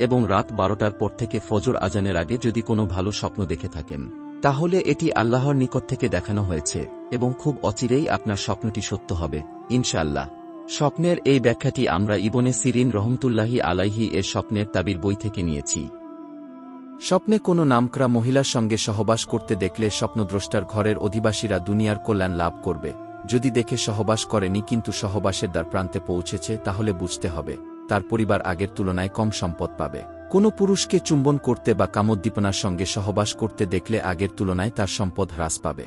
এবং রাত বারোটার পর থেকে ফজর আজানের আগে যদি কোনো ভালো স্বপ্ন দেখে থাকেন, তাহলে এটি আল্লাহর নিকট থেকে দেখানো হয়েছে, এবং খুব অচিরেই আপনার স্বপ্নটি সত্য হবে, ইনশাআল্লাহ। স্বপ্নের এই ব্যাখ্যাটি আমরা ইবনে সিরিন রহমতুল্লাহি আলাইহি এর স্বপ্নের তাবির বই থেকে নিয়েছি। স্বপ্নে কোনো নামকরা মহিলার সঙ্গে সহবাস করতে দেখলে স্বপ্নদ্রষ্টার ঘরের অধিবাসীরা দুনিয়ার কল্যাণ লাভ করবে। যদি দেখে সহবাস করেনি কিন্তু সহবাসের দ্বার প্রান্তে পৌঁছেছে, তাহলে বুঝতে হবে। তার পরিবার আগের তুলনায় কম সম্পদ পাবে। কোনো পুরুষকে চুম্বন করতে বা কামোদ্দীপনার সঙ্গে সহবাস করতে দেখলে আগের তুলনায় তার সম্পদ হ্রাস পাবে।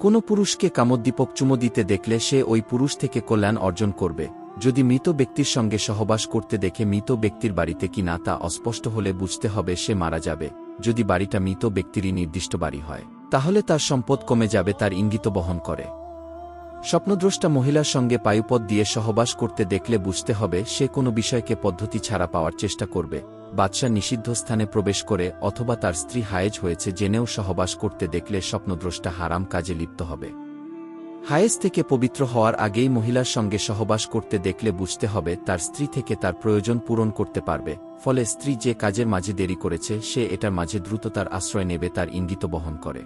কোনো পুরুষকে কামোদ্দীপক চুমো দিতে দেখলে সে ওই পুরুষ থেকে কল্যাণ অর্জন করবে। যদি মৃত ব্যক্তির সঙ্গে সহবাস করতে দেখে মৃত ব্যক্তির বাড়িতে কি না তা অস্পষ্ট হলে বুঝতে হবে সে মারা যাবে। যদি বাড়িটা মৃত ব্যক্তিরই নির্দিষ্ট বাড়ি হয়, তাহলে তার সম্পদ কমে যাবে, তার ইঙ্গিত বহন করে। স্বপ্নদ্রষ্টা মহিলার সঙ্গে পায়ুপথ দিয়ে সহবাস করতে দেখলে বুঝতে হবে সে কোনো বিষয়কে পদ্ধতি ছাড়া পাওয়ার চেষ্টা করবে। বাদশা নিষিদ্ধ স্থানে প্রবেশ করে অথবা তার স্ত্রী হায়েজ হয়েছে জেনেও সহবাস করতে দেখলে স্বপ্নদ্রষ্টা হারাম কাজে লিপ্ত হবে। হায়েজ থেকে পবিত্র হওয়ার আগেই মহিলার সঙ্গে সহবাস করতে দেখলে বুঝতে হবে তার স্ত্রী থেকে তার প্রয়োজন পূরণ করতে পারবে, ফলে স্ত্রী যে কাজের মাঝে দেরি করেছে সে এটার মাঝে দ্রুত তার আশ্রয় নেবে তার ইঙ্গিত বহন করে।